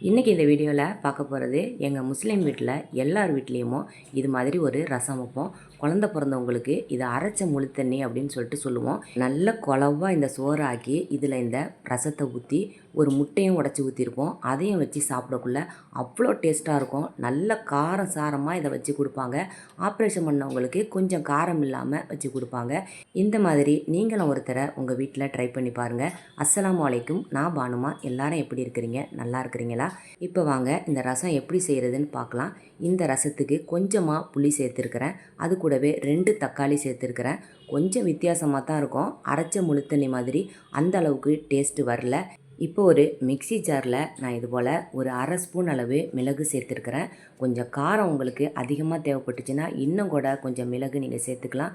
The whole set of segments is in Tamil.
இன்றைக்கி இந்த வீடியோவில் பார்க்க போகிறது எங்கள் முஸ்லீம் வீட்டில் எல்லார் வீட்லேயுமோ இது மாதிரி ஒரு ரசம் வைப்போம். குழந்த பிறந்தவங்களுக்கு இதை அரைச்ச முழு தண்ணி அப்படின்னு சொல்லிட்டு சொல்லுவோம். நல்ல குழவாக இந்த சோறு ஆக்கி இதில் இந்த ரசத்தை ஊற்றி ஒரு முட்டையும் உடச்சி ஊற்றிருப்போம் அதையும் வச்சு சாப்பிடக்குள்ள அவ்வளோ டேஸ்ட்டாக இருக்கும். நல்ல காரம் சாரமாக இதை வச்சு கொடுப்பாங்க. ஆப்ரேஷன் பண்ணவங்களுக்கு கொஞ்சம் காரம் இல்லாமல் வச்சு கொடுப்பாங்க. இந்த மாதிரி நீங்களும் ஒருத்தரை உங்கள் வீட்டில் ட்ரை பண்ணி பாருங்கள் அஸ்லாம் வலைக்கும் நான் பானுமா. எல்லாரும் எப்படி இருக்கிறீங்க? நல்லா இருக்கிறீங்களா? இப்போ வாங்க இந்த ரசம் எப்படி செய்கிறதுன்னு பார்க்கலாம். இந்த ரசத்துக்கு கொஞ்சமாக புளி சேர்த்துருக்கிறேன். அது கூடவே ரெண்டு தக்காளி சேர்த்துருக்கிறேன். கொஞ்சம் வித்தியாசமாக தான் இருக்கும். அரைச்ச முழுத்தண்ணி மாதிரி அந்த அளவுக்கு டேஸ்ட்டு வரல. இப்போ ஒரு மிக்ஸி ஜாரில் நான் இது போல் ஒரு அரை ஸ்பூன் அளவு மிளகு சேர்த்துருக்கிறேன். கொஞ்சம் காரம் உங்களுக்கு அதிகமாக தேவைப்பட்டுச்சுன்னா இன்னும் கூட கொஞ்சம் மிளகு நீங்கள் சேர்த்துக்கலாம்.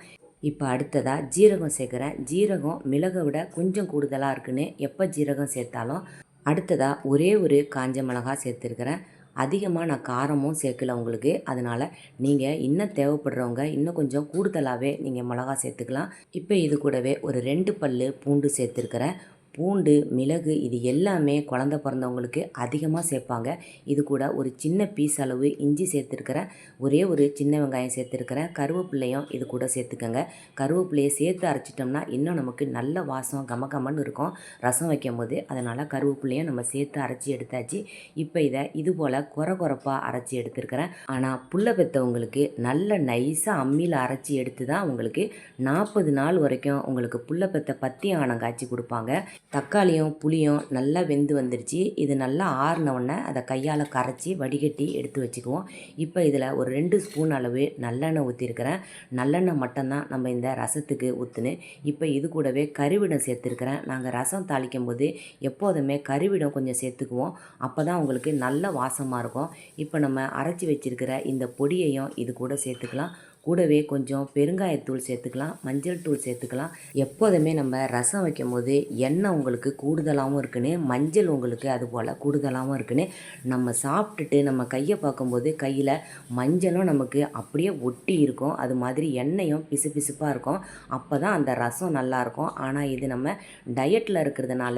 இப்போ அடுத்ததாக ஜீரகம் சேர்க்குறேன். ஜீரகம் மிளகை விட கொஞ்சம் கூடுதலாக இருக்குன்னு எப்போ ஜீரகம் சேர்த்தாலும். அடுத்ததாக ஒரே ஒரு காஞ்ச மிளகா சேர்த்துருக்கிறேன். அதிகமாக நான் காரமும் சேர்க்கல உங்களுக்கு. அதனால் நீங்கள் இன்னும் தேவைப்படுறவங்க இன்னும் கொஞ்சம் கூடுதலாகவே நீங்கள் மிளகா சேர்த்துக்கலாம். இப்போ இது கூடவே ஒரு ரெண்டு பல் பூண்டு சேர்த்துருக்கிறேன். பூண்டு மிளகு இது எல்லாமே குழந்த பிறந்தவங்களுக்கு அதிகமாக சேர்ப்பாங்க. இது கூட ஒரு சின்ன பீஸ் அளவு இஞ்சி சேர்த்துருக்கிறேன். ஒரே ஒரு சின்ன வெங்காயம் சேர்த்துருக்கிறேன். கருவேப்பிள்ளையும் இது கூட சேர்த்துக்கோங்க. கருவேப்பிலையை சேர்த்து அரைச்சிட்டோம்னா இன்னும் நமக்கு நல்ல வாசம் கம கமன்னு இருக்கும். ரசம் வைக்கும் போது அதனால் கருவேப்பிள்ளையும் நம்ம சேர்த்து அரைச்சி எடுத்தாச்சு. இப்போ இதை இது போல் குறை குறைப்பாக அரைச்சி எடுத்துருக்கிறேன். ஆனால் புள்ள பெற்றவங்களுக்கு நல்ல நைஸாக அம்மியில் அரைச்சி எடுத்து தான் உங்களுக்கு நாற்பது நாள் வரைக்கும் உங்களுக்கு புள்ள பெற்ற பத்தி ஆனம் காய்ச்சி கொடுப்பாங்க. தக்காளியும் புளியும் நல்லா வெந்து வந்துருச்சு. இது நல்லா ஆறினவுடனே அதை கையால் கரைச்சி வடிகட்டி எடுத்து வச்சுக்குவோம். இப்போ இதில் ஒரு ரெண்டு ஸ்பூன் அளவு நல்லெண்ணெய் ஊற்றிருக்கிறேன் நல்லெண்ணெய் மட்டும்தான் நம்ம இந்த ரசத்துக்கு ஊற்றுன்னு இப்போ இது கூடவே கருவிடம் சேர்த்துருக்கிறேன். நாங்கள் ரசம் தாளிக்கும் போது எப்போதுமே கருவிடம் கொஞ்சம் சேர்த்துக்குவோம். அப்போ தான் உங்களுக்கு நல்ல வாசமாக இருக்கும். இப்போ நம்ம அரைச்சி வச்சுருக்கிற இந்த பொடியையும் இது கூட சேர்த்துக்கலாம். கூடவே கொஞ்சம் பெருங்காயத்தூள் சேர்த்துக்கலாம் மஞ்சள் தூள் சேர்த்துக்கலாம். எப்போதுமே நம்ம ரசம் வைக்கும் போது எண்ணெய் உங்களுக்கு கூடுதலாகவும் இருக்குன்னு மஞ்சள் உங்களுக்கு அது போல் கூடுதலாகவும் இருக்குன்னு நம்ம சாப்பிட்டுட்டு நம்ம கையை பார்க்கும்போது கையில் மஞ்சளும் நமக்கு அப்படியே ஒட்டி இருக்கும். அது மாதிரி எண்ணெயும் பிசு பிசுப்பாக இருக்கும். அப்போ தான் அந்த ரசம் நல்லாயிருக்கும் ஆனால் இது நம்ம டயட்டில் இருக்கிறதுனால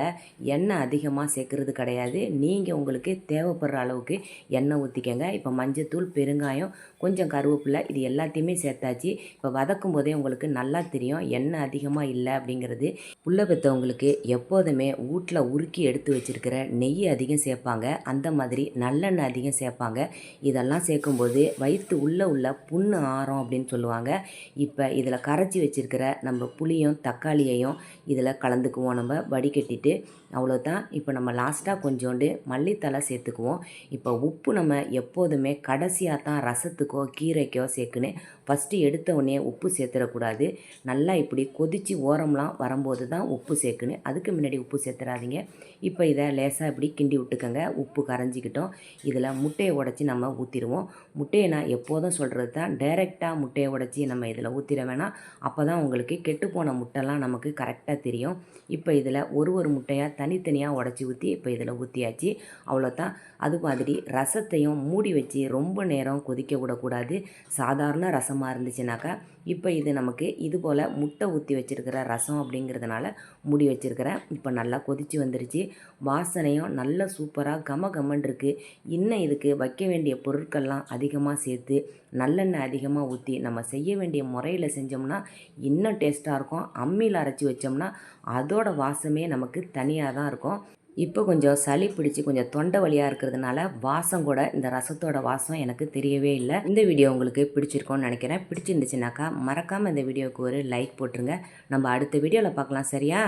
எண்ணெய் அதிகமாக சேர்க்குறது கிடையாது. நீங்கள் உங்களுக்கு தேவைப்படுற அளவுக்கு எண்ணெய் ஊற்றிக்கங்க இப்போ மஞ்சத்தூள் பெருங்காயம் கொஞ்சம் கருவேப்பிலை இது எல்லாத்தையுமே சேர்த்தாச்சு. இப்போ வதக்கும் போதே உங்களுக்கு நல்லா தெரியும் எண்ணெய் அதிகமாக இல்லை அப்படிங்கிறது. புள்ள பெற்றவங்களுக்கு எப்போதுமே வீட்டில் உருக்கி எடுத்து வச்சுருக்கிற நெய் அதிகம் சேர்ப்பாங்க. அந்த மாதிரி நல்லெண்ணெய் அதிகம் சேர்ப்பாங்க. இதெல்லாம் சேர்க்கும்போது வயிற்று உள்ளே உள்ள புண்ணு ஆறம் அப்படின்னு சொல்லுவாங்க. இப்போ இதில் கரைச்சி வச்சுருக்கிற நம்ம புளியும் தக்காளியையும் இதில் கலந்துக்குவோம். நம்ம வடிகட்டிட்டு அவ்வளோதான் இப்போ நம்ம லாஸ்ட்டாக கொஞ்சோண்டு மல்லித்தலை சேர்த்துக்குவோம். இப்போ உப்பு நம்ம எப்போதுமே கடைசியாக தான் ரசத்துக்கோ கீரைக்கோ சேர்க்குன்னு ஃபஸ்ட்டு எடுத்த உடனே உப்பு சேர்த்துடக்கூடாது. நல்லா இப்படி கொதித்து ஓரம்லாம் வரும்போது தான் உப்பு சேர்க்கணும். அதுக்கு முன்னாடி உப்பு சேர்த்துறாதீங்க இப்போ இதை லேசாக இப்படி கிண்டி விட்டுக்கோங்க. உப்பு கரைஞ்சிக்கிட்டோம். இதில் முட்டையை உடச்சி நம்ம ஊற்றிடுவோம். முட்டையை நான் எப்போதும் சொல்கிறது தான் டைரெக்டாக முட்டையை உடச்சி நம்ம இதில் ஊற்றிட வேணாம். அப்போ தான் உங்களுக்கு கெட்டுப்போன முட்டைலாம் நமக்கு கரெக்டாக தெரியும். இப்போ இதில் ஒரு ஒரு முட்டையாக தனித்தனியாக உடச்சி ஊற்றி இப்போ இதில் ஊற்றியாச்சு. அவ்வளோதான். அது மாதிரி ரசத்தையும் மூடி வச்சு ரொம்ப நேரம் கொதிக்க விடக்கூடாது. சாதாரண ரசம் ரசமாக இருந்துச்சுனாக்கா இப்போ இது நமக்கு இது போல் முட்டை ஊற்றி வச்சுருக்கிற ரசம் அப்படிங்கிறதுனால மூடி வச்சுருக்கிறேன். இப்போ நல்லா கொதித்து வந்துருச்சு. வாசனையும் நல்ல சூப்பராக கம கமன் இருக்குது இன்னும் இதுக்கு வைக்க வேண்டிய பொருட்கள்லாம் அதிகமாக சேர்த்து நல்லெண்ணெய் அதிகமாக ஊற்றி நம்ம செய்ய வேண்டிய முறையில் செஞ்சோம்னா இன்னும் டேஸ்ட்டாக இருக்கும். அம்மியில் அரைச்சி வச்சோம்னா அதோட வாசமே நமக்கு தனியாக தான் இருக்கும். இப்போ கொஞ்சம் சளி பிடிச்சி கொஞ்சம் தொண்டை வலியாக இருக்கிறதுனால வாசம் கூட இந்த ரசத்தோட வாசம் எனக்கு தெரியவே இல்லை. இந்த வீடியோ உங்களுக்கு பிடிச்சிருக்கோன்னு நினைக்கிறேன். பிடிச்சிருந்துச்சுனாக்கா மறக்காமல் இந்த வீடியோவுக்கு ஒரு லைக் போட்டுருங்க. நம்ம அடுத்த வீடியோவில் பார்க்கலாம் சரியா?